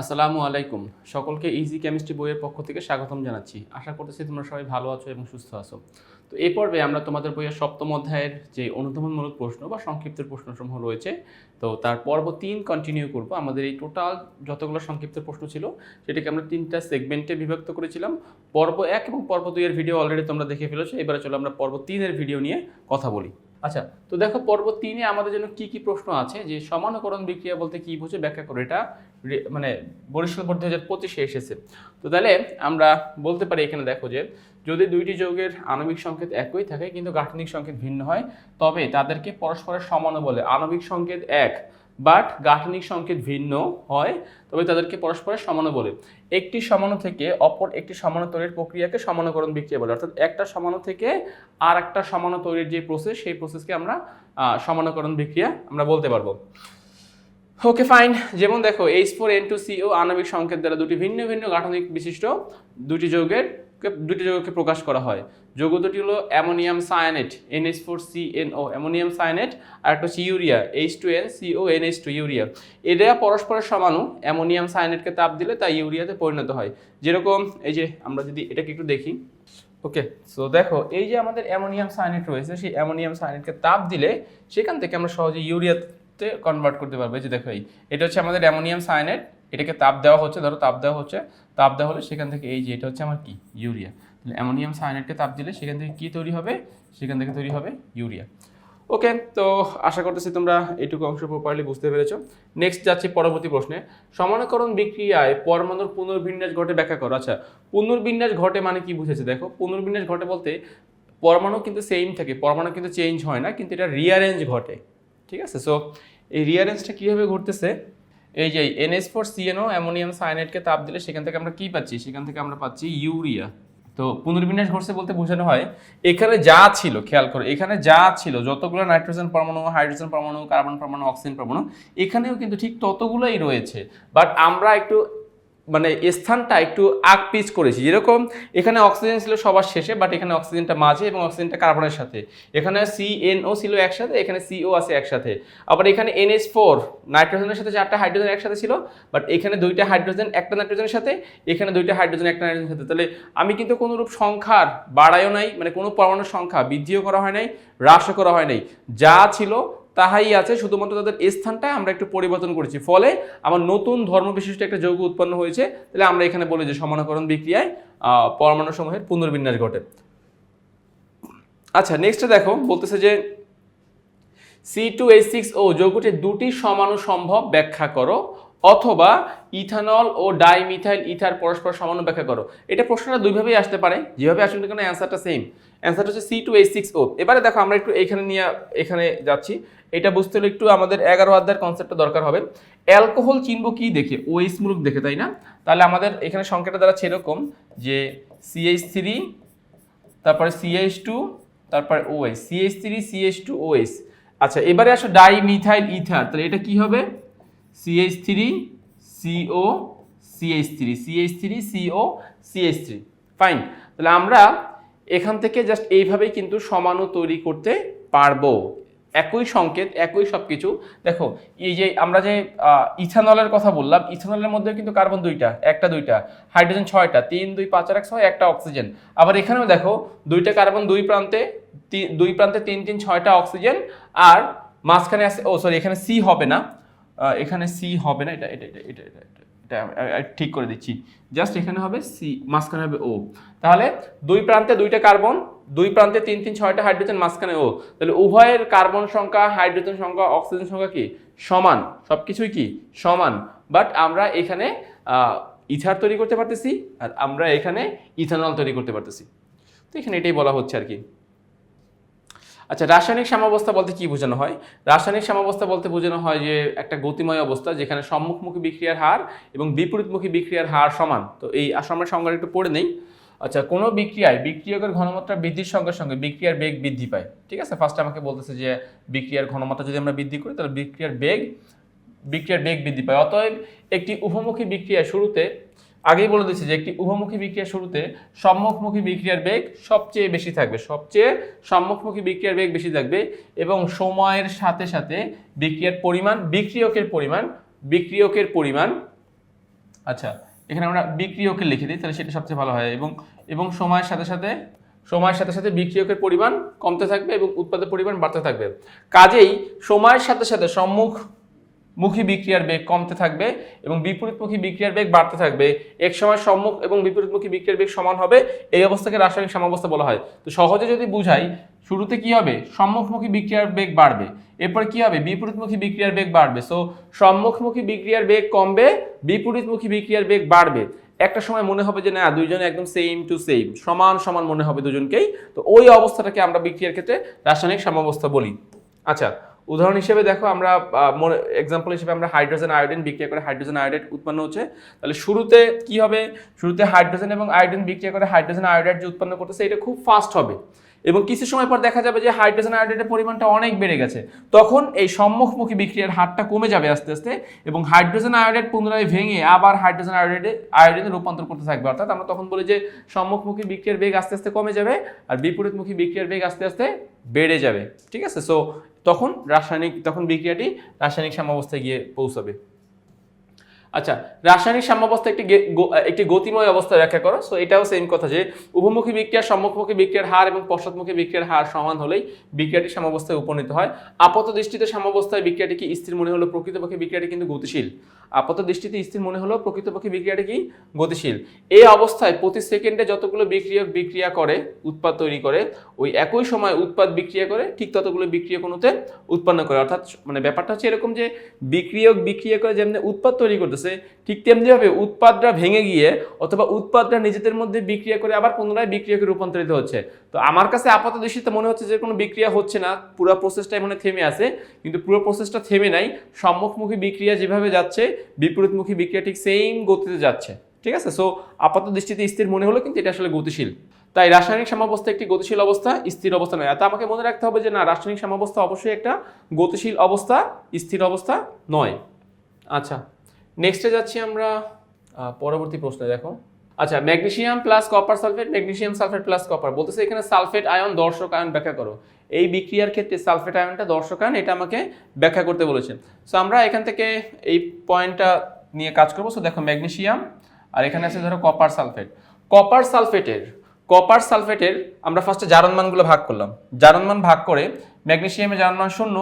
আসসালামু আলাইকুম। সকলকে ইজি কেমিস্ট্রি বইয়ের পক্ষ থেকে স্বাগতম জানাচ্ছি। আশা করতেছি তোমরা সবাই ভালো আছো এবং সুস্থ আছো। তো এই পর্বে আমরা তোমাদের বইয়ের সপ্তম অধ্যায়ের যে অনুধাবনমূলক প্রশ্ন বা সংক্ষিপ্ত প্রশ্নসমূহ রয়েছে, তো তার পর্ব তিন কন্টিনিউ করব। আমাদের এই টোটাল যতগুলো সংক্ষিপ্ত প্রশ্ন ছিল, সেটাকে আমরা তিনটা সেগমেন্টে বিভক্ত করেছিলাম। পর্ব এক এবং পর্ব দুইয়ের ভিডিও অলরেডি তোমরা দেখে ফেলেছো। এবারে চলো আমরা পর্ব তিনের ভিডিও নিয়ে কথা বলি। আচ্ছা তো দেখো পর্ব তিনে আমাদের জন্য কি কি প্রশ্ন আছে? যে সমানকরণ বিক্রিয়া বলতে কি বুঝে ব্যাখ্যা করে। এটা মানে বরিশাল বোর্ড দু হাজার পঁচিশে এসেছে। তো তাহলে আমরা বলতে পারি এখানে দেখো যে, যদি দুইটি যৌগের আণবিক সংকেত একই থাকে কিন্তু গাঠনিক সংকেত ভিন্ন হয়, তবে তাদেরকে পরস্পরের সমানও বলে। আণবিক সংকেত এক বাট গাঠনিক সংকেত ভিন্ন হয়, তবে তাদেরকে পরস্পরের সমানও বলে। একটি সমাণু থেকে অপর একটি সমাণু তৈরির প্রক্রিয়াকে সমানকরণ বিক্রিয়া বলে। অর্থাৎ একটা সমাণু থেকে আর একটা সমাণু তৈরির যে প্রসেস সেই প্রসেসকে আমরা সমানকরণ বিক্রিয়া আমরা বলতে পারব। ওকে ফাইন যেমন দেখো H four N two CO আণবিক সংকেত দ্বারা দুটি ভিন্ন ভিন্ন গাঠনিক বিশিষ্ট, দুটি যৌগের দুটি যৌগকে প্রকাশ করা হয়। যৌগ দুটি হলো ammonium cyanate NH four C N O ammonium cyanate, আর একটা হচ্ছে urea H two N CO NH two urea. এরা পরস্পরের সমাণু অ্যামোনিয়াম সায়ানেটকে তাপ দিলে তা ইউরিয়াতে পরিণত হয়। যেরকম, এই যে আমরা যদি এটাকে একটু দেখি, ওকে সো দেখো, এই যে আমাদের অ্যামোনিয়াম সায়ানেট রয়েছে, সেই অ্যামোনিয়াম সায়ানেটকে তাপ দিলে সেখান থেকে আমরা সহজে ইউরিয়াতে কনভার্ট করতে পারব। এই যে দেখো, এই, এটা হচ্ছে আমাদের অ্যামোনিয়াম সায়ানেট এটাকে তাপ দেওয়া হচ্ছে, ধরো তাপ দেওয়া হচ্ছে, তাপ দেওয়া হলে সেখান থেকে এই যে এটা হচ্ছে আমার কি? ইউরিয়া। তাহলে অ্যামোনিয়াম সায়ানেটকে তাপ দিলে সেখান থেকে কি তৈরি হবে? সেখান থেকে তৈরি হবে ইউরিয়া। ওকে, তো আশা করতেছি তোমরা এইটুকু অংশ প্রপারলি বুঝতে পেরেছ। নেক্সট যাচ্ছি পরবর্তী প্রশ্নে। সমানকরণ বিক্রিয়ায় পরমাণুর পুনর্বিন্যাস ঘটে ব্যাখ্যা করো। আচ্ছা পুনর্বিন্যাস ঘটে মানে কি বুঝেছে? দেখো, পুনর্বিন্যাস ঘটে বলতে পরমাণু কিন্তু সেম থাকে, পরমাণু কিন্তু চেঞ্জ হয় না, কিন্তু এটা রিয়ারেঞ্জ ঘটে। ঠিক আছে? সো এই রিয়ারেঞ্জটা কীভাবে ঘটতেছে? এই যে এনএস ফোর সিএনও অ্যামোনিয়াম সায়ানাইডকে তাপ দিলে সেখান থেকে আমরা কি পাচ্ছি? সেখান থেকে আমরা পাচ্ছি ইউরিয়া। তো পুনর্বিন্যাস ঘটছে বলতে বোঝানো হয়, এখানে যা ছিল, খেয়াল করো, এখানে যা ছিল, যতগুলো নাইট্রোজেন পরমাণু, হাইড্রোজেন পরমাণু, কার্বন পরমাণু, অক্সিজেন পরমাণু, এখানেও কিন্তু ঠিক ততগুলোই রয়েছে। বাট আমরা একটু মানে স্থানটা একটু আগ পিচ করেছি। যেরকম এখানে অক্সিজেন ছিল সবার শেষে বাট এখানে অক্সিজেনটা মাঝে এবং অক্সিজেনটা কার্বনের সাথে। এখানে সিএনও ছিল একসাথে, এখানে সিও আছে একসাথে। আবার এখানে এনএস ফোর নাইট্রোজেনের সাথে চারটা হাইড্রোজেন একসাথে ছিল বাট এখানে দুইটা হাইড্রোজেন, একটা নাইট্রোজেনের সাথে, এখানে দুইটা হাইড্রোজেন, একটা নাইট্রোজেনের সাথে। তাহলে আমি কিন্তু কোনোরূপ সংখ্যার বাড়ায়ও নাই মানে কোনো পরমাণুর সংখ্যা বৃদ্ধিও করা হয় নাই, হ্রাসও করা হয় নাই। যা ছিল তাহাই আছে শুধুমাত্র তাদের স্থানটা আমরা একটু পরিবর্তন করেছি। ফলে আমার নতুন ধর্ম বিশিষ্ট একটা যৌগ উৎপন্ন হয়েছে তাহলে আমরা এখানে বলি যে সমানকরণ বিক্রিয়ায় আহ, পরমাণু সমূহের পুনর্বিন্যাস ঘটে। আচ্ছা নেক্সটে দেখো বলতেছে যে C two H six O যৌগটির দুটি সমাণু সম্ভব ব্যাখ্যা করো। অথবা ইথানল ও ডাইমিথাইল ইথার পরস্পর সমাণু ব্যাখ্যা করো। এটা প্রশ্নটা দুইভাবেই আসতে পারে। যেভাবে আসুন কেন অ্যান্সারটা সেম অ্যান্সারটা হচ্ছে C two H six O এবারে দেখো, আমরা একটু এখানে নিয়ে, এখানে যাচ্ছি। এটা বুঝতে হলে একটু আমাদের এগারো অধ্যায়ের কনসেপ্টটা দরকার হবে। অ্যালকোহল চিনব কি দেখে? ওএইচ মূলক দেখে, তাই না? তাহলে আমাদের এখানে সংখ্যাটা দ্বারা সেরকম যে সিএইচ থ্রি তারপরে সিএইচ টু তারপরে OH CH three CH two OH আচ্ছা এবারে আসো ডাই মিথাইল ইথার। তাহলে এটা কি হবে? CH three CO CH three CH three CO CH three fine তাহলে আমরা এখান থেকে জাস্ট এইভাবেই কিন্তু সমাণু তৈরি করতে পারব। একই সংকেত, একই সব কিছু দেখো, এই যে আমরা যে ইথানলের কথা বললাম, ইথানলের মধ্যে কিন্তু কার্বন দুইটা, একটা দুইটা। হাইড্রোজেন ছয়টা, তিন, দুই, পাঁচ আর এক ছয়, একটা অক্সিজেন। আবার এখানেও দেখো, দুইটা কার্বন দুই প্রান্তে দুই প্রান্তে তিন তিন, ছয়টা অক্সিজেন, আর মাঝখানে আছে, ও সরি এখানে সি হবে না। এখানে সি হবে না, এটা এটা এটা এটা এটা ঠিক করে দিচ্ছি। জাস্ট এখানে হবে সি মাঝখানে হবে ও তাহলে দুই প্রান্তে দুইটা কার্বন, দুই প্রান্তে তিন তিন, ছয়টা হাইড্রোজেন, মাঝখানে ও তাহলে উভয়ের কার্বন সংখ্যা, হাইড্রোজেন সংখ্যা, অক্সিজেন সংখ্যা কি? সমান। সব কিছুই কি? সমান। বাট আমরা এখানে ইথার তৈরি করতে পারতেছি, আর আমরা এখানে ইথানল তৈরি করতে পারতেছি। তো এখানে এটাই বলা হচ্ছে আর কি। আচ্ছা রাসায়নিক সাম্যাবস্থা বলতে কি বোঝানো হয়? রাসায়নিক সাম্যাবস্থা বলতে বোঝানো হয় যে একটা গতিময় অবস্থা যেখানে সম্মুখমুখী বিক্রিয়ার হার এবং বিপরীতমুখী বিক্রিয়ার হার সমান। তো এই আসামের সংজ্ঞা একটু পড়ে নেই। আচ্ছা কোনো বিক্রিয়ায় বিক্রিয়কের ঘনমাত্রা বৃদ্ধির সঙ্গে সঙ্গে বিক্রিয়ার বেগ বৃদ্ধি পায়। ঠিক আছে? ফার্স্ট আমাকে বলতেছে যে বিক্রিয়ার ঘনমাত্রা যদি আমরা বৃদ্ধি করি, তাহলে বিক্রিয়ার বেগ বিক্রিয়ার বেগ বৃদ্ধি পায়। অতএব একটি উভমুখী বিক্রিয়া শুরুতে আগেই বলে দিচ্ছি যে একটি উভমুখী বিক্রিয়া শুরুতে সম্মুখমুখী বিক্রিয়ার বেগ সবচেয়ে বেশি থাকবে, সবচেয়ে সম্মুখমুখী বিক্রিয়ার বেগ বেশি থাকবে এবং সময়ের সাথে সাথে বিক্রিয়ার পরিমাণ, বিক্রিয়কের পরিমাণ বিক্রিয়কের পরিমাণ আচ্ছা এখানে আমরা বিক্রিয়কের লিখে দিই, তাহলে সেটা সবচেয়ে ভালো হয়, এবং এবং সময়ের সাথে সাথে, সময়ের সাথে সাথে বিক্রিয়কের পরিমাণ কমতে থাকবে এবং উৎপাদের পরিমাণ বাড়তে থাকবে। কাজেই সময়ের সাথে সাথে সম্মুখ মুখী বিক্রিয়ার বেগ কমতে থাকবে এবং বিপরীতমুখী বিক্রিয়ার বেগ বাড়তে থাকবে। এক সময় সম্মুখ এবং বিপরীতমুখী বিক্রিয়ার বেগ সমান হবে, এই অবস্থাকে রাসায়নিক সাম্যাবস্থা বলা হয়। তো সহজে যদি বুঝাই, শুরুতে কি হবে? সম্মুখমুখী বিক্রিয়ার বেগ বাড়বে। এরপর কি হবে? বিপরীতমুখী বিক্রিয়ার বেগ বাড়বে। সো সম্মুখমুখী বিক্রিয়ার বেগ কমবে, বিপরীতমুখী বিক্রিয়ার বেগ বাড়বে। একটা সময় মনে হবে যে, না, দুইজনে একদম সেম টু সেম সমান সমান মনে হবে দুজনকেই। তো ওই অবস্থাটাকে আমরা বিক্রিয়ার ক্ষেত্রে রাসায়নিক সাম্যাবস্থা বলি। আচ্ছা উদাহরণ হিসেবে দেখো আমরা এক্সাম্পল হিসেবে আমরা হাইড্রোজেন আয়োডিন বিক্রিয়া করে হাইড্রোজেন আয়োডাইড উৎপন্ন হচ্ছে। তাহলে শুরুতে কি হবে? শুরুতে হাইড্রোজেন এবং আয়োডিন বিক্রিয়া করে হাইড্রোজেন আয়োডাইড যে উৎপন্ন করতেছে, এটা খুব ফাস্ট হবে। এবং কিছু সময় পর দেখা যাবে যে হাইড্রোজেন আয়োডাইডের পরিমাণটা অনেক বেড়ে গেছে। তখন এই সম্মুখমুখী বিক্রিয়ার হারটা কমে যাবে আস্তে আস্তে এবং হাইড্রোজেন আয়োডাইড পুনরায় ভেঙে আবার হাইড্রোজেন আয়োডাইডে আয়োডিনে রূপান্তর করতে থাকবে। অর্থাৎ আমরা তখন বলি যে সম্মুখমুখী বিক্রিয়ার বেগ আস্তে আস্তে কমে যাবে আর বিপরীতমুখী বিক্রিয়ার বেগ আস্তে আস্তে বেড়ে যাবে। ঠিক আছে? সো তখন রাসায়নিক তখন বিক্রিয়াটি রাসায়নিক সাম্যাবস্থায় গিয়ে পৌঁছাবে। আচ্ছা রাসায়নিক সাম্যাবস্থা একটি একটি গতিময় অবস্থা ব্যাখ্যা করো। সো এটাও সেম কথা যে উভমুখী বিক্রিয়া, সম্মুখমুখী বিক্রিয়ার হার এবং পশ্চাৎমুখী বিক্রিয়ার হার সমান হলেই বিক্রিয়াটি সাম্যাবস্থায় উপনীত হয়। আপাত দৃষ্টিতে সাম্যাবস্থায় বিক্রিয়াটি কি স্থির মনে হলো প্রকৃতপক্ষে বিক্রিয়াটি কিন্তু গতিশীল? আপাত দৃষ্টিতে স্থির মনে হলো প্রকৃতপক্ষে বিক্রিয়াটি কি গতিশীল? এই অবস্থায় প্রতি সেকেন্ডে যতগুলো বিক্রিয়ক বিক্রিয়া করে, উৎপাদ তৈরি করে, ওই একই সময় উৎপাদ বিক্রিয়া করে, ঠিক ততগুলো বিক্রিয়ক অনুতে উৎপন্ন করে। অর্থাৎ মানে ব্যাপারটা হচ্ছে এরকম যে বিক্রিয়ক বিক্রিয়া করে যেমনি উৎপাদ তৈরি করতেছে ঠিক তেমনিভাবে উৎপাদটা ভেঙে গিয়ে অথবা উৎপাদটা নিজেদের মধ্যে বিক্রিয়া করে আবার পুনরায় বিক্রিয়াকে রূপান্তরিত হচ্ছে। তো আমার কাছে আপাত দৃষ্টিতে মনে হচ্ছে যে কোনো বিক্রিয়া হচ্ছে না, পুরো প্রসেসটাই মনে থেমে আছে, কিন্তু পুরো প্রসেসটা থেমে নাই, সম্মুখমুখী বিক্রিয়া যেভাবে যাচ্ছে, বিপরীতমুখী বিক্রিয়া ঠিক সেম গতিতে যাচ্ছে, ঠিক আছে? সো আপাত দৃষ্টিতে স্থির মনে হলো কিন্তু এটা আসলে গতিশীল। তাই রাসায়নিক সাম্যাবস্থা একটি গতিশীল অবস্থা, স্থির অবস্থা নয়। তা আমাকে মনে রাখতে হবে যে না, রাসায়নিক সাম্যাবস্থা অবশ্যই একটা গতিশীল অবস্থা, স্থির অবস্থা নয়। আচ্ছা। নেক্সটে যাচ্ছি আমরা পরবর্তী প্রশ্নে, দেখো। আচ্ছা magnesium plus copper sulphate magnesium sulphate plus copper বলতেছে এখানে সালফেট আয়ন দর্শক আয়ন ব্যাখ্যা করো। এই বিক্রিয়ার ক্ষেত্রে সালফেট আয়নটা দর্শক আয়ন এটা আমাকে ব্যাখ্যা করতে বলেছেন সো আমরা এখান থেকে এই পয়েন্টটা নিয়ে কাজ করব। সো দেখো ম্যাগনেসিয়াম আর এখানে আছে ধরো কপার সালফেট কপার সালফেটের কপার সালফেটের আমরা ফার্স্টে জারণ মানগুলো ভাগ করলাম। জারণ মান ভাগ করে ম্যাগনেসিয়ামের জারণ মান শূন্য।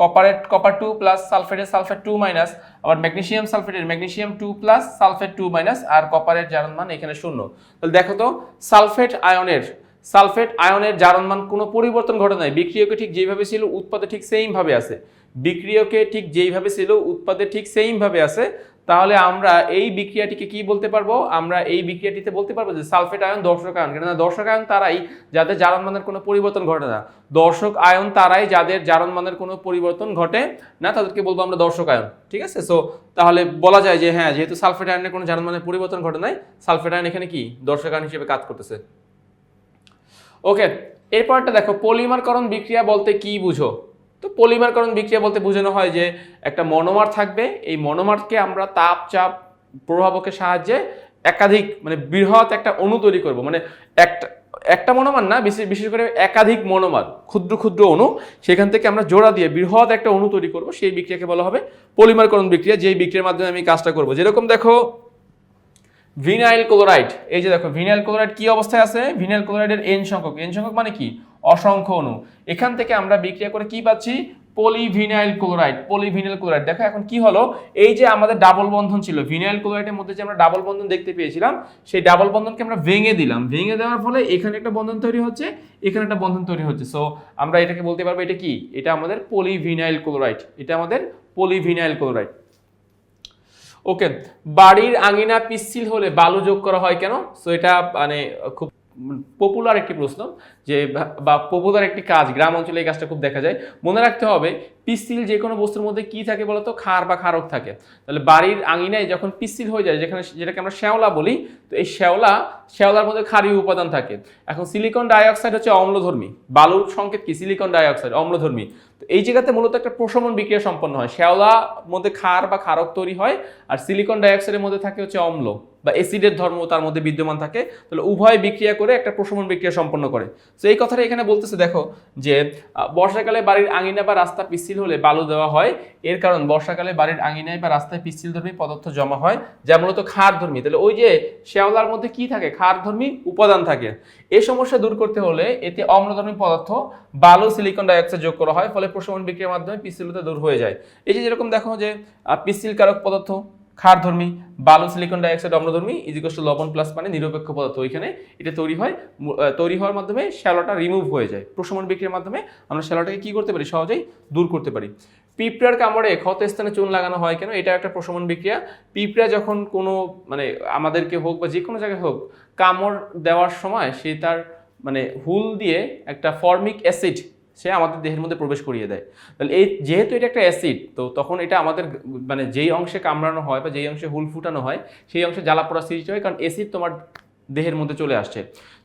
কপারের কপার টু প্লাস সালফেটের সালফেট টু মাইনাস আবার magnesium সালফেটের magnesium two plus sulphate two minus আর কপারের জারণ মান এখানে শূন্য। তাহলে দেখো তো সালফেট আয়নের সালফেট আয়নের জারণ মান কোনো পরিবর্তন ঘটে নাই। বিক্রিয়কে ঠিক যেইভাবে ছিল, উৎপাদে ঠিক সেইমভাবে আছে। বিক্রিয়কে ঠিক যেইভাবে ছিল, উৎপাদে ঠিক সেইমভাবে আছে। তাহলে আমরা এই বিক্রিয়াটিকে কি বলতে পারব? আমরা এই বিক্রিয়াটিতে বলতে পারব যে সালফেট আয়ন দর্শক আয়ন। কেননা দর্শক আয়ন তারাই যাদের জারণ মানের কোনো পরিবর্তন ঘটে না। দর্শক আয়ন তারাই যাদের জারণ মানের কোনো পরিবর্তন ঘটে না, তাদেরকে বলব আমরা দর্শক আয়ন। ঠিক আছে? সো তাহলে বলা যায় যে হ্যাঁ যেহেতু সালফেট আয়নের কোনো জারণ মানের পরিবর্তন ঘটে নাই, সালফেট আয়ন এখানে কি? দর্শক আয়ন হিসেবে কাজ করতেছে। ওকে এরপরটা দেখো, পলিমারকরণ বিক্রিয়া বলতে কি বুঝো? তো পলিমারকরণ বিক্রিয়া বলতে বোঝানো হয় যে একটা মনোমার থাকবে, এই মনোমারকে আমরা তাপ, চাপ প্রভাবকের সাহায্যে একাধিক মানে বৃহৎ একটা অণু তৈরি করব। মানে একটা একটা মনোমার না, বিশেষ বিশেষ করে একাধিক মনোমার, ক্ষুদ্র ক্ষুদ্র অণু, সেখান থেকে আমরা জোড়া দিয়ে বৃহৎ একটা অণু তৈরি করব, সেই বিক্রিয়াকে বলা হবে পলিমারকরণ বিক্রিয়া, যেই বিক্রিয়ার মাধ্যমে আমি কাজটা করব। যেরকম দেখো, ভিনাইল ক্লোরাইড, এই যে দেখো, ভিনাইল ক্লোরাইড কি অবস্থায় আছে? ভিনাইল ক্লোরাইডের এন সংখ্যক এন সংখ্যক মানে কি? অসংখ্য অণু। এখান থেকে আমরা বিক্রিয়া করে কি পাচ্ছি? Polyvinyl chloride polyvinyl chloride. দেখো এখন কি হলো? এই যে আমাদের ডাবল বন্ধন ছিল, ভিনাইল ক্লোরাইডের মধ্যে যে আমরা ডাবল বন্ধন দেখতে পেয়েছিলাম, সেই ডাবল বন্ধনকে আমরা ভেঙে দিলাম। ভেঙে দেওয়ার ফলে এখানে একটা বন্ধন তৈরি হচ্ছে, এখানে একটা বন্ধন তৈরি হচ্ছে। সো আমরা এটাকে বলতে পারব এটা কি? এটা আমাদের পলিভিনাইল ক্লোরাইড। এটা আমাদের পলিভিনাইল ক্লোরাইড। ওকে বাড়ির আঙিনা পিচ্ছিল হলে বালু যোগ করা হয় কেন? সো এটা মানে খুব পপুলার একটি প্রশ্ন যে বা- পপুলার একটি কাজ, গ্রাম অঞ্চলে এই কাজটা খুব দেখা যায়। মনে রাখতে হবে পিস্তিল যে কোনো বস্তুর মধ্যে কি থাকে বলতো? খার বা খারক থাকে। তাহলে বাড়ির আঙিনায় যখন পিস্তিল হয়ে যায়, যেখানে যেটাকে আমরা শ্যাওলা বলি, তো এই শ্যাওলা, শ্যাওলার মধ্যে খারি উপাদান থাকে। এখন সিলিকন ডাইঅক্সাইড হচ্ছে অম্লধর্মী। বালুর সংকেত কি? সিলিকন ডাইঅক্সাইড অম্লধর্মী। তো এই জায়গাতে মূলত একটা প্রশমন বিক্রিয়া সম্পন্ন হয়। শ্যাওলা মধ্যে ক্ষার বা ক্ষারক তৈরি হয়, আর সিলিকন ডাইঅক্সাইডের মধ্যে থাকে হচ্ছে অম্ল বা অ্যাসিডের ধর্ম তার মধ্যে বিদ্যমান থাকে। তাহলে উভয় বিক্রিয়া করে একটা প্রশমন বিক্রিয়া সম্পন্ন করে। তো এই কথাটা এখানে বলতেছে, দেখো, যে বর্ষাকালে বাড়ির আঙিনা বা রাস্তা পিচ্ছিল হলে বালু দেওয়া হয়। এর কারণ বর্ষাকালে বাড়ির আঙিনায় বা রাস্তায় পিচ্ছিল ধর্মী পদার্থ জমা হয়, যা মূলত ক্ষার ধর্মী তাহলে ওই যে, শ্যাওলার মধ্যে কি থাকে? ক্ষার ধর্মী উপাদান থাকে। এই সমস্যা দূর করতে হলে এতে অম্লধর্মী পদার্থ বালু সিলিকন ডাইঅক্সাইড যোগ করা হয় ফলে প্রশমন বিক্রিয়ার মাধ্যমে পিচ্ছিলতা দূর হয়ে যায়। এই যে যেরকম দেখো যে আহ, পিচ্ছিলকারক পদার্থ ক্ষারধর্মী বালু সিলিকন ডাইঅক্সাইড অম্লধর্মী ইজিকস লবণ প্লাস মানে নিরপেক্ষ পদার্থ। ওইখানে এটা তৈরি হয় তৈরি হওয়ার মাধ্যমে শ্যালোটা রিমুভ হয়ে যায়। প্রশমন বিক্রিয়ার মাধ্যমে আমরা শ্যালোটাকে কী করতে পারি? সহজেই দূর করতে পারি। পিঁপড়ার কামড়ে ক্ষত স্থানে চুন লাগানো হয় কেন? এটা একটা প্রশমন বিক্রিয়া। পিঁপড়া যখন কোনো মানে আমাদেরকে হোক বা যে কোনো জায়গায় হোক, কামড় দেওয়ার সময় সে তার মানে হুল দিয়ে একটা ফর্মিক অ্যাসিড সে আমাদের দেহের মধ্যে প্রবেশ করিয়ে দেয়। তাহলে এই, যেহেতু এটা একটা অ্যাসিড, তো তখন এটা আমাদের মানে যেই অংশে কামড়ানো হয় বা যেই অংশে হুল ফুটানো হয়, সেই অংশে জ্বালা পোড়া সৃষ্টি হয়। কারণ অ্যাসিড তোমার দেহের মধ্যে চলে আসছে।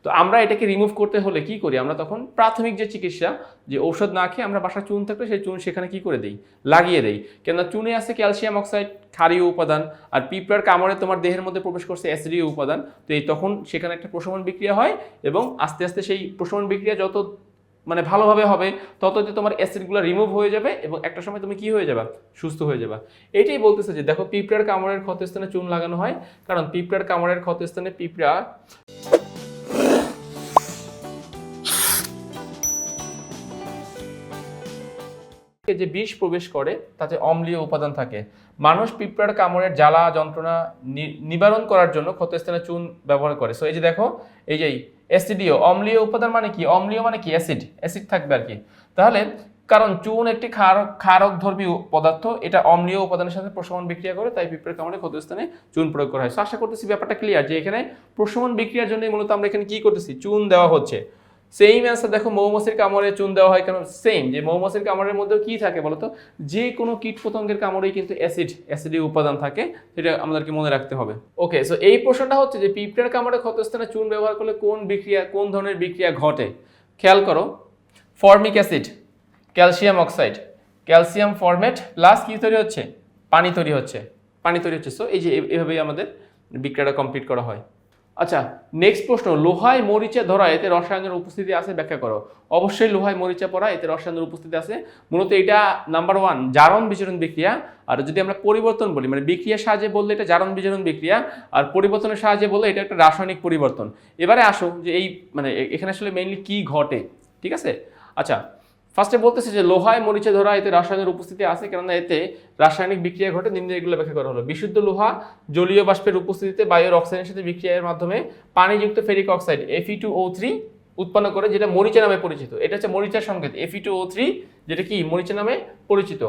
তো আমরা এটাকে রিমুভ করতে হলে কি করি? আমরা তখন প্রাথমিক যে চিকিৎসা, যে ঔষধ না খেয়ে আমরা বাসা চুন থাকলে সেই চুন সেখানে কি করে দেই? লাগিয়ে দেই। কেননা চুনে আছে ক্যালসিয়াম অক্সাইড, ক্ষারীয় উপাদান, আর পিঁপড়ার কামড়ে তোমার দেহের মধ্যে প্রবেশ করছে অ্যাসিডীয় উপাদান। তো এই তখন সেখানে একটা প্রশমন বিক্রিয়া হয় এবং আস্তে আস্তে সেই প্রশমন বিক্রিয়া যত মানে ভালোভাবে হবে তততে তোমার অ্যাসিডগুলো রিমুভ হয়ে যাবে এবং একটা সময় তুমি কি হয়ে যাবে? সুস্থ হয়ে যাবে। এটাই বলতেছে যে, দেখো পিঁপড়ার কামড়ের ক্ষতস্থানে চুন লাগানো হয়। কারণ পিঁপড়ার কামড়ের ক্ষতস্থানে পিঁপড়া যে বিষ প্রবেশ করে, তাতে অম্লীয় উপাদান থাকে। মানুষ পিঁপড়ার কামড়ের জ্বালা, যন্ত্রণা নিবারণ করার জন্য ক্ষতস্থানে চুন ব্যবহার করে। সো এই যে দেখো, এই যে অ্যাসিডীয় অম্লীয় উপাদান মানে কি? অম্লীয় মানে কি? অ্যাসিড। অ্যাসিড থাকবে আর কি। তাহলে, কারণ চুন একটি ক্ষারক ক্ষারক ধর্মী পদার্থ, এটা অম্লীয় উপাদানের সাথে প্রশমন বিক্রিয়া করে, তাই পিঁপড়ের কামড়ে ক্ষতস্থানে চুন প্রয়োগ করা হয়। আশা করতেছি ব্যাপারটা ক্লিয়ার যে এখানে প্রশমন বিক্রিয়ার জন্য মূলত আমরা এখানে কি করতেছি? চুন দেওয়া হচ্ছে। সেম অ্যান্সার দেখো মৌমাছির কামড়ে চুন দেওয়া হয় কেন? সেম যে মৌমাছির কামড়ের মধ্যেও কী থাকে বলতো? যে কোনো কীট পতঙ্গের কামড়েই কিন্তু অ্যাসিড অ্যাসিডি উপাদান থাকে, সেটা আমাদেরকে মনে রাখতে হবে। ওকে সো এই প্রশ্নটা হচ্ছে যে পিঁপড়ার কামড়ে ক্ষতস্থানে চুন ব্যবহার করলে কোন বিক্রিয়া, কোন ধরনের বিক্রিয়া ঘটে? খেয়াল করো formic acid calcium oxide calcium formate plus কি তৈরি হচ্ছে? পানি তৈরি হচ্ছে, পানি তৈরি হচ্ছে। সো এই যে এভাবেই আমাদের বিক্রিয়াটা কমপ্লিট করা হয়। আচ্ছা নেক্সট প্রশ্ন, লোহায় মরিচা ধরা, এতে রসায়নের উপস্থিতি আছে, ব্যাখ্যা করো। অবশ্যই লোহায় মরিচা পড়া, এতে রসায়নের উপস্থিতি আছে। মূলত এটা নাম্বার ওয়ান জারণ বিচরণ বিক্রিয়া। আর যদি আমরা পরিবর্তন বলি মানে বিক্রিয়ার সাহায্যে বললে এটা জারণ বিচরণ বিক্রিয়া, আর পরিবর্তনের সাহায্যে বললে এটা একটা রাসায়নিক পরিবর্তন। এবারে আসো যে এই মানে এখানে আসলে মেইনলি কি ঘটে, ঠিক আছে? আচ্ছা ফার্স্টে বলতেছে যে লোহায় মরিচে ধরা এতে রাসায়নিক উপস্থিতি আছে কেননা এতে রাসায়নিক বিক্রিয়া ঘটে, নিম্নে এগুলো ব্যাখ্যা করা হলো। বিশুদ্ধ লোহা জলীয় বাষ্পের উপস্থিতিতে বায়ুর অক্সিজেনের সাথে বিক্রিয়ার মাধ্যমে পানিযুক্ত ferric oxide Fe two O three উৎপন্ন করে, যেটা মরিচা নামে পরিচিত। এটা হচ্ছে মরিচার সংকেত এফি টু ও থ্রি যেটা কি? মরিচা নামে পরিচিত।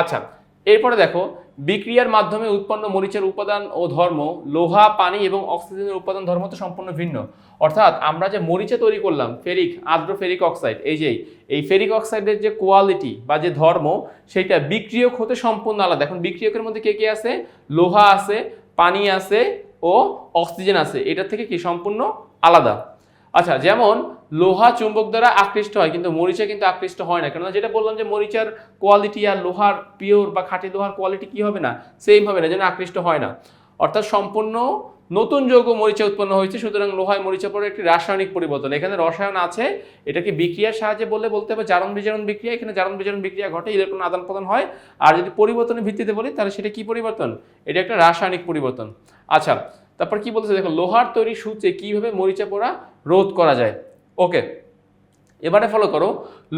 আচ্ছা এরপরে দেখো বিক্রিয়ার মাধ্যমে উৎপন্ন মরিচের উপাদান ও ধর্ম, লোহা, পানি এবং অক্সিজেনের উপাদান ধর্ম তো সম্পূর্ণ ভিন্ন। অর্থাৎ আমরা যে মরিচা তৈরি করলাম, ফেরিক আর্দ্র ফেরিক অক্সাইড, এই যে, এই ফেরিক অক্সাইডের যে কোয়ালিটি বা যে ধর্ম সেটা বিক্রিয়ক হতে সম্পূর্ণ আলাদা। এখন বিক্রিয়কের মধ্যে কে কে আছে? লোহা আছে, পানি আছে ও অক্সিজেন আছে। এটা থেকে কি সম্পূর্ণ আলাদা? আচ্ছা যেমন লোহা চুম্বক দ্বারা আকৃষ্ট হয়, কিন্তু মরিচা কিন্তু আকৃষ্ট হয় না। কেননা যেটা বললাম যে মরিচার কোয়ালিটি আর লোহার পিওর বা খাঁটি লোহার কোয়ালিটি কি হবে না? সেম হবে না, যেন আকৃষ্ট হয় না। অর্থাৎ সম্পূর্ণ নতুন যৌগ মরিচা উৎপন্ন হয়েছে, সুতরাং লোহায় মরিচা পরে একটি রাসায়নিক পরিবর্তন। এখানে রসায়ন আছে, এটাকে বিক্রিয়ার সাহায্যে বললে বলতে হবে জারণ বিজারণ বিক্রিয়া, এখানে জারণ বিজারণ বিক্রিয়া ঘটে ইলেকট্রন আদান প্রদান হয়। আর যদি পরিবর্তনের ভিত্তিতে বলি, তাহলে সেটা কি পরিবর্তন? এটা একটা রাসায়নিক পরিবর্তন। আচ্ছা তারপর কি বলতেছে দেখো, লোহার তৈরি সূচে কীভাবে মরিচা পোড়া রোধ করা যায়? ওকে, এবারে ফলো করো।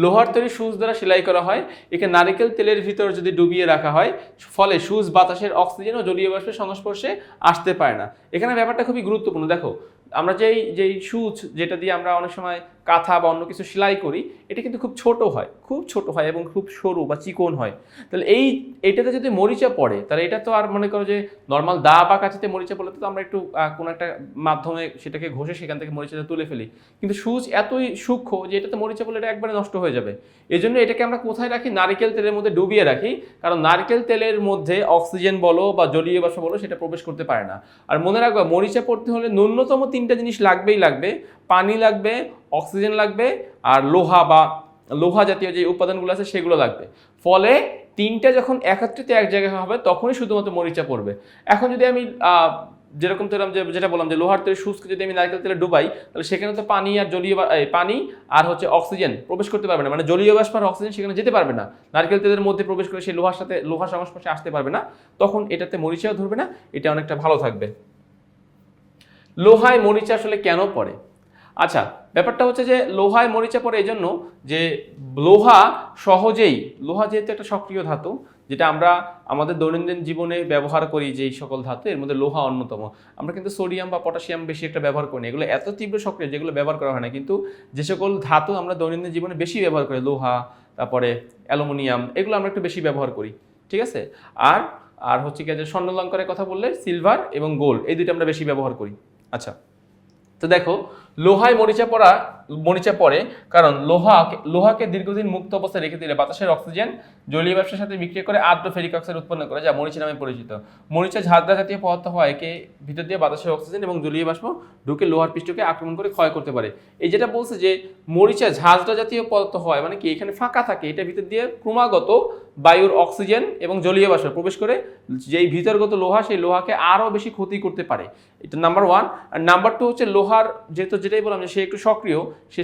লোহার তৈরি সুচ দ্বারা সেলাই করা হয়। একে নারিকেল তেলের ভিতর যদি ডুবিয়ে রাখা হয়, ফলে সুচ বাতাসের অক্সিজেন ও জলীয় বাষ্পের সংস্পর্শে আসতে পারে না। এখানে ব্যাপারটা খুবই গুরুত্বপূর্ণ। দেখো আমরা যেই যেই সুচ যেটা দিয়ে আমরা অনেক সময় কাঁথা বা অন্য কিছু সেলাই করি, এটা কিন্তু খুব ছোট হয়, খুব ছোট হয় এবং খুব সরু বা চিকন হয়। তাহলে এই, এটাতে যদি মরিচা পড়ে, তাহলে এটা তো আর মনে করো যে নর্মাল দা বা কাঁচিতে মরিচা পড়লে তো আমরা একটু কোনো একটা মাধ্যমে সেটাকে ঘষে সেখান থেকে মরিচাটা তুলে ফেলি। কিন্তু সুচ এতই সূক্ষ্ম যে এটাতে মরিচা পড়লে এটা একবারে নষ্ট হয়ে যাবে। এই জন্য এটাকে আমরা কোথায় রাখি? নারকেল তেলের মধ্যে ডুবিয়ে রাখি। কারণ নারকেল তেলের মধ্যে অক্সিজেন বলো বা জলীয় বাষ্প বলো সেটা প্রবেশ করতে পারে না। আর মনে রাখবা, মরিচা পড়তে হলে ন্যূনতম তিনটা জিনিস লাগবেই লাগবে। পানি লাগবে, অক্সিজেন লাগবে, আর লোহা বা লোহা জাতীয় যে উপাদানগুলো আছে সেগুলো লাগবে। ফলে তিনটা যখন একত্রিত এক জায়গায় হবে, তখনই শুধুমাত্র মরিচা পড়বে। এখন যদি আমি যেরকম তো যে যেটা বললাম যে লোহার তৈরি শুষ্ক যদি আমি নারকেল তেলে ডুবাই, তাহলে সেখানে তো পানি আর জলীয় পানি আর হচ্ছে অক্সিজেন প্রবেশ করতে পারবে না। মানে জলীয় বাষ্প আর অক্সিজেন সেখানে যেতে পারবে না। নারকেল তেলের মধ্যে প্রবেশ করে সেই লোহার সাথে, লোহার সংস্পর্শে আসতে পারবে না। তখন এটাতে মরিচাও ধরবে না, এটা অনেকটা ভালো থাকবে। লোহায় মরিচা আসলে কেন পড়ে? আচ্ছা ব্যাপারটা হচ্ছে যে লোহায় মরিচা পড়ে এই জন্য যে লোহা সহজেই, লোহা যেহেতু একটা সক্রিয় ধাতু, যেটা আমরা আমাদের দৈনন্দিন জীবনে ব্যবহার করি যেই সকল ধাতু, এর মধ্যে লোহা অন্যতম। আমরা কিন্তু সোডিয়াম বা পটাশিয়াম বেশি একটা ব্যবহার করি না। এগুলো এত তীব্র সক্রিয় যেগুলো ব্যবহার করা হয় না। কিন্তু যে সকল ধাতু আমরা দৈনন্দিন জীবনে বেশি ব্যবহার করি, লোহা, তারপরে অ্যালুমিনিয়াম, এগুলো আমরা একটু বেশি ব্যবহার করি। ঠিক আছে? আর আর হচ্ছে কি যে স্বর্ণলঙ্কারের কথা বললে, সিলভার এবং গোল্ড, এই দুটো আমরা বেশি ব্যবহার করি। আচ্ছা তো দেখো, লোহায় মরিচা পড়া, মরিচা পড়ে, কারণ লোহাকে লোহাকে দীর্ঘদিন মুক্ত অবস্থায় রেখে দিলে বাতাসের অক্সিজেন জলীয় ব্যবসার সাথে বিক্রিয়া করে আদ্র ফেরিক অক্সাইড উৎপন্ন করে, যা মরিচা নামে পরিচিত। মরিচা ঝাঁঝরা জাতীয় পদার্থ হয় একে ভিতর দিয়ে বাতাসের অক্সিজেন এবং জলীয় বাষ্প ঢুকে লোহার পৃষ্ঠকে আক্রমণ করে ক্ষয় করতে পারে। এই যেটা বলছে যে, মরিচা ঝাঁঝরা জাতীয় পদার্থ হয় মানে কি এখানে ফাঁকা থাকে, এটা ভিতর দিয়ে ক্রমাগত বায়ুর অক্সিজেন এবং জলীয় বাষ্প প্রবেশ করে যেই ভিতরগত লোহা, সেই লোহাকে আরও বেশি ক্ষতি করতে পারে। এটা নাম্বার ওয়ান আর নাম্বার টু হচ্ছে লোহার যেহেতু যেটাই বললাম যে সে একটু সক্রিয়, সে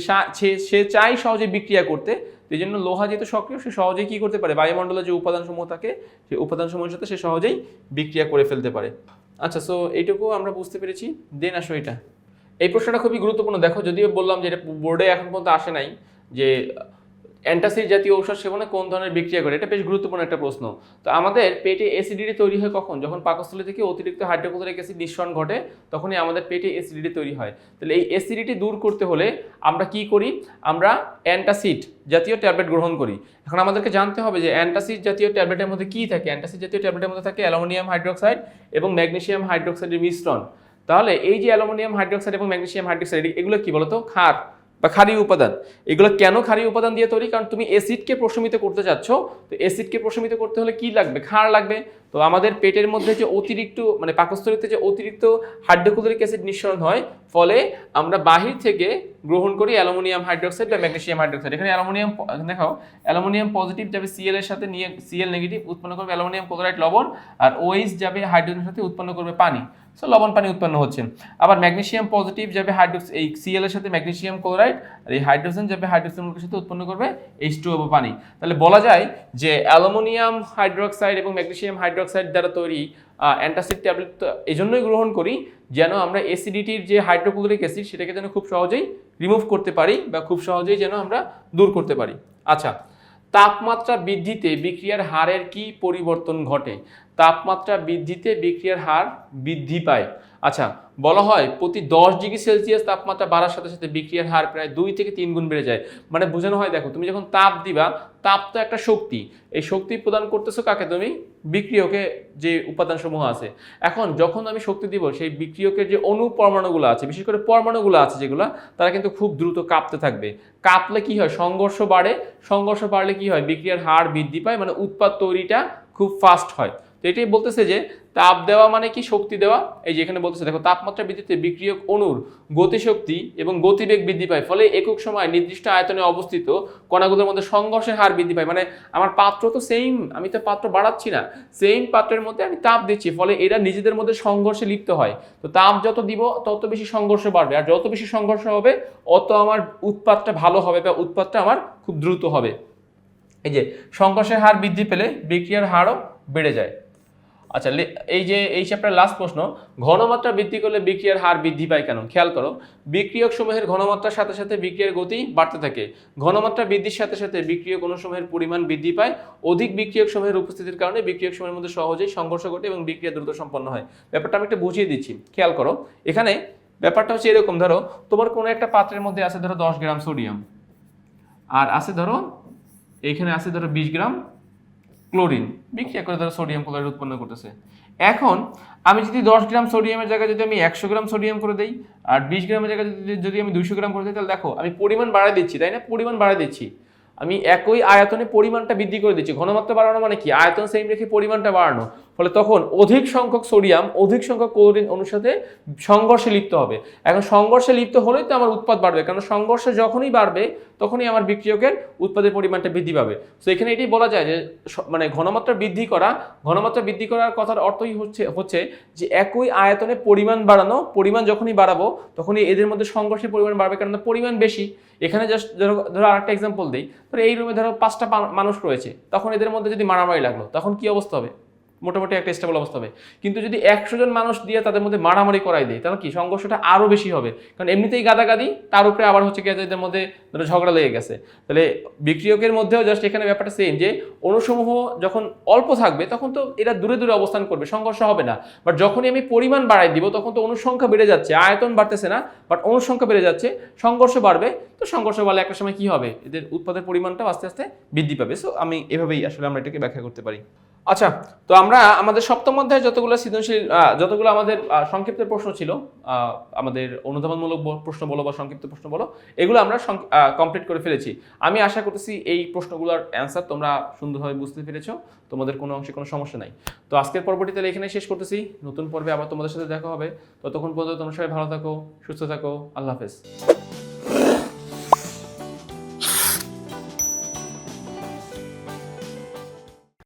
সে- চাই সহজে বিক্রিয়া করতে। এই জন্য লোহা যেহেতু সক্রিয়, সে সহজেই কী করতে পারে? বায়ুমণ্ডলে যে উপাদানসমূহ থাকে, সেই উপাদানসমূহের সাথে সে সহজেই বিক্রিয়া করে ফেলতে পারে। আচ্ছা সো এইটুকু আমরা বুঝতে পেরেছি। দেন আসো এটা। এই প্রশ্নটা খুবই গুরুত্বপূর্ণ। দেখো, যদিও বললাম যে এটা বোর্ডে এখন পর্যন্ত আসে নাই, যে অ্যান্টাসিড জাতীয় ঔষধ সেবনে কোন ধরনের বিক্রিয়া করে? এটা বেশ গুরুত্বপূর্ণ একটা প্রশ্ন। তো আমাদের পেটে অ্যাসিডিটি তৈরি হয় কখন? যখন পাকস্থলী থেকে অতিরিক্ত হাইড্রোক্লোরিক অ্যাসিড নিঃসরণ ঘটে, তখনই আমাদের পেটে অ্যাসিডিটি তৈরি হয়। তাহলে এই অ্যাসিডিটি দূর করতে হলে আমরা কি করি? আমরা অ্যান্টাসিড জাতীয় ট্যাবলেট গ্রহণ করি। এখন আমাদেরকে জানতে হবে যে অ্যান্টাসিড জাতীয় ট্যাবলেটের মধ্যে কি থাকে? অ্যান্টাসিড জাতীয় ট্যাবলেটের মধ্যে থাকে অ্যালুমিনিয়াম হাইড্রোক্সাইড এবং ম্যাগনেসিয়াম হাইড্রোক্সাইডের মিশ্রণ। তাহলে এই যে অ্যালুমিনিয়াম হাইড্রোক্সাইড এবং ম্যাগনেসিয়াম হাইড্রোক্সাইড, এগুলো কি বলতো? ক্ষার। বা ক্ষারীয় উপাদান। এগুলো কেন ক্ষারীয় উপাদান দিয়ে তৈরি? কারণ তুমি অ্যাসিডকে প্রশমিত করতে চাচ্ছ। তো অ্যাসিডকে প্রশমিত করতে হলে কি লাগবে? ক্ষার লাগবে। তো আমাদের পেটের মধ্যে যে অতিরিক্ত মানে পাকস্থলীতে যে অতিরিক্ত হাইড্রোক্লোরিক অ্যাসিড নিঃসরণ হয়, ফলে আমরা বাহির থেকে গ্রহণ করি অ্যালুমিনিয়াম হাইড্রোক্সাইড বা ম্যাগনেসিয়াম হাইড্রোক্সাইড। এখানে অ্যালুমিনিয়াম দেখো অ্যালুমিনিয়াম পজিটিভ যাবে সিএল এর সাথে, নিয়ে সিএল নেগেটিভ উৎপন্ন করবে অ্যালুমিনিয়াম ক্লোরাইড লবণ, আর ওএইচ যাবে হাইড্রোজেনের সাথে উৎপন্ন করবে পানি। সো লবণ পানি উৎপন্ন হচ্ছে। আবার ম্যাগনেসিয়াম পজিটিভ যাবে হাইড্রোক্স, এই সিএল এর সাথে ম্যাগনেসিয়াম ক্লোরাইড, আর এই হাইড্রোজেন যাবে হাইড্রোজেন সাথে উৎপন্ন করবে এইচ টু বা পানি। তাহলে বলা যায় যে অ্যালুমিনিয়াম হাইড্রোক্সাইড এবং ম্যাগনেসিয়াম হাইড্রোক্সাইড দ্বারা তৈরি অ্যান্টাসিড ট্যাবলেট এই জন্যই গ্রহণ করি যেন আমরা অ্যাসিডিটির যে হাইড্রোক্লোরিক অ্যাসিড সেটাকে যেন খুব সহজেই রিমুভ করতে পারি বা খুব সহজেই যেন আমরা দূর করতে পারি। আচ্ছা তাপমাত্রা বৃদ্ধিতে বিক্রিয়ার হারের কি পরিবর্তন ঘটে? তাপমাত্রা বৃদ্ধিতে বিক্রিয়ার হার বৃদ্ধি পায়। আচ্ছা বলা হয় প্রতি দশ ডিগ্রি সেলসিয়াস তাপমাত্রা বাড়ার সাথে সাথে বিক্রিয়ার হার প্রায় দুই থেকে তিন গুণ বেড়ে যায়। মানে বোঝানো হয়, দেখো, তুমি যখন তাপ দিবা, তাপ তো একটা শক্তি। এই শক্তি প্রদান করতেছো কাকে তুমি? বিক্রিয়কে যে উপাদানসমূহ আছে। এখন যখন আমি শক্তি দিব, সেই বিক্রিয়কের যে অণু পরমাণুগুলো আছে, বিশেষ করে পরমাণুগুলো আছে যেগুলো, তারা কিন্তু খুব দ্রুত কাঁপতে থাকবে। কাঁপলে কি হয়? সংঘর্ষ বাড়ে। সংঘর্ষ বাড়লে কি হয়? বিক্রিয়ার হার বৃদ্ধি পায় মানে উৎপাদ তৈরিটা খুব ফাস্ট হয়। তো এটাই বলতেছে যে তাপ দেওয়া মানে কি? শক্তি দেওয়া। এই যে এখানে বলতেছে, দেখো, তাপমাত্রা বৃদ্ধিতে বিক্রিয়ক অণুর গতিশক্তি এবং গতিবেগ বৃদ্ধি পায়। ফলে একক সময় নির্দিষ্ট আয়তনে অবস্থিত কণাগুলোর মধ্যে সংঘর্ষের হার বৃদ্ধি পায়। মানে আমার পাত্র তো সেম আমি তো পাত্র বাড়াচ্ছি না। সেম পাত্রের মধ্যে আমি তাপ দিচ্ছি, ফলে এরা নিজেদের মধ্যে সংঘর্ষে লিপ্ত হয়। তো তাপ যত দিব, তত বেশি সংঘর্ষ বাড়বে। আর যত বেশি সংঘর্ষ হবে, অত আমার উৎপাতটা ভালো হবে বা উৎপাতটা আমার খুব দ্রুত হবে। এই যে, সংঘর্ষের হার বৃদ্ধি পেলে বিক্রিয়ার হারও বেড়ে যায়। আচ্ছা এই যে, এই চ্যাপ্টার লাস্ট প্রশ্ন, ঘনমাত্রা বৃদ্ধি করলে বিক্রিয়ার হার বৃদ্ধি পায় কেন? খেয়াল করো, বিক্রিয়ক সমূহের ঘনমাত্রার সাথে সাথে বিক্রিয়ার গতি বাড়তে থাকে। ঘনমাত্রা বৃদ্ধির সাথে সাথে বিক্রিয়ক অনুসমূহের পরিমাণ বৃদ্ধি পায়। অধিক বিক্রিয়ক সমূহের উপস্থিতির কারণে বিক্রিয়ক সমূহের মধ্যে সহজেই সংঘর্ষ ঘটে এবং বিক্রিয়া দ্রুত সম্পন্ন হয়। ব্যাপারটা আমি একটু বুঝিয়ে দিচ্ছি, খেয়াল করো। এখানে ব্যাপারটা হচ্ছে এরকম, ধরো, তোমার কোনো একটা পাত্রের মধ্যে আছে, ধরো, দশ গ্রাম সোডিয়াম। আর আছে, ধরো এইখানে আছে, ধরো, বিশ গ্রাম ক্লোরিন। বিক্রিয়া করে তারা সোডিয়াম ক্লোরাইড উৎপন্ন করতেছে। এখন আমি যদি দশ গ্রাম সোডিয়ামের জায়গায় যদি আমি একশো গ্রাম সোডিয়াম করে দিই, আর বিশ গ্রামের জায়গায় যদি যদি আমি দুইশো গ্রাম করে দিই, তাহলে দেখো, আমি পরিমাণ বাড়ায় দিচ্ছি, তাই না? পরিমাণ বাড়ায় দিচ্ছি। আমি একই আয়তনে পরিমাণটা বৃদ্ধি করে দিচ্ছি। ঘনমাত্রা বাড়ানো মানে কি? আয়তন সেম রেখে পরিমাণটা বাড়ানো। ফলে তখন অধিক সংখ্যক সোডিয়াম, অধিক সংখ্যক ক্লোরিন অনুর সাথে সংঘর্ষে লিপ্ত হবে। এখন সংঘর্ষে লিপ্ত হলেই তো আমার উৎপাদ বাড়বে। কারণ সংঘর্ষ যখনই বাড়বে তখনই আমার বিক্রিয়কের উৎপাদের পরিমাণটা বৃদ্ধি পাবে। তো এখানে এটি বলা যায় যে মানে ঘনমাত্রা বৃদ্ধি করা, ঘনমাত্রা বৃদ্ধি করার কথার অর্থই হচ্ছে হচ্ছে যে একই আয়তনে পরিমাণ বাড়ানো, পরিমাণ যখনই বাড়াবো, তখনই এদের মধ্যে সংঘর্ষের পরিমাণ বাড়বে, কারণ পরিমাণ বেশি। এখানে জাস্ট ধরো ধরো আরেকটা এক্সাম্পল দিই। ধরো এই রুমে ধরো পাঁচটা মানুষ রয়েছে। তখন এদের মধ্যে যদি মারামারি লাগল, তখন কি অবস্থা হবে? মোটামুটি একটা স্টেবল অবস্থা হবে। কিন্তু যদি একশো জন মানুষ দিয়ে তাদের মধ্যে মারামারি করাই দেয়, তাহলে কি সংঘর্ষটা আরও বেশি হবে? কারণ এমনিতেই গাদাগাদি, তার উপরে আবার হচ্ছে এদের মধ্যে ধরো ঝগড়া লেগে গেছে। তাহলে বিক্রিয়কের মধ্যেও জাস্ট এখানে ব্যাপারটা সেম যে অনুসমূহ যখন অল্প থাকবে, তখন তো এরা দূরে দূরে অবস্থান করবে, সংঘর্ষ হবে না। বাট যখনই আমি পরিমাণ বাড়াই দিব, তখন তো অনুসংখ্যা বেড়ে যাচ্ছে। আয়তন বাড়তেছে না বাট অনুসংখ্যা বেড়ে যাচ্ছে, সংঘর্ষ বাড়বে। তো সংঘর্ষ বাড়লে একটা সময় কি হবে? এদের উৎপাদের পরিমাণটাও আস্তে আস্তে বৃদ্ধি পাবে। সো আমি এভাবেই আসলে আমরা এটাকে ব্যাখ্যা করতে পারি। আচ্ছা তো আমরা আমাদের সপ্তম অধ্যায়ে যতগুলো সৃজনশীল যতগুলো আমাদের সংক্ষিপ্ত প্রশ্ন ছিল আমাদের অনুধাবনমূলক প্রশ্ন বলো বা সংক্ষিপ্ত প্রশ্ন বলো, এগুলো আমরা কমপ্লিট করে ফেলেছি। আমি আশা করতেছি এই প্রশ্নগুলোর অ্যান্সার তোমরা সুন্দরভাবে বুঝতে পেরেছ, তোমাদের কোনো অংশে কোনো সমস্যা নাই। তো আজকের পর্বটি তাহলে এখানে শেষ করতেছি, নতুন পর্বে আবার তোমাদের সাথে দেখা হবে, ততক্ষণ পর্যন্ত তোমরা সবাই ভালো থাকো, সুস্থ থাকো, আল্লাহ হাফেজ।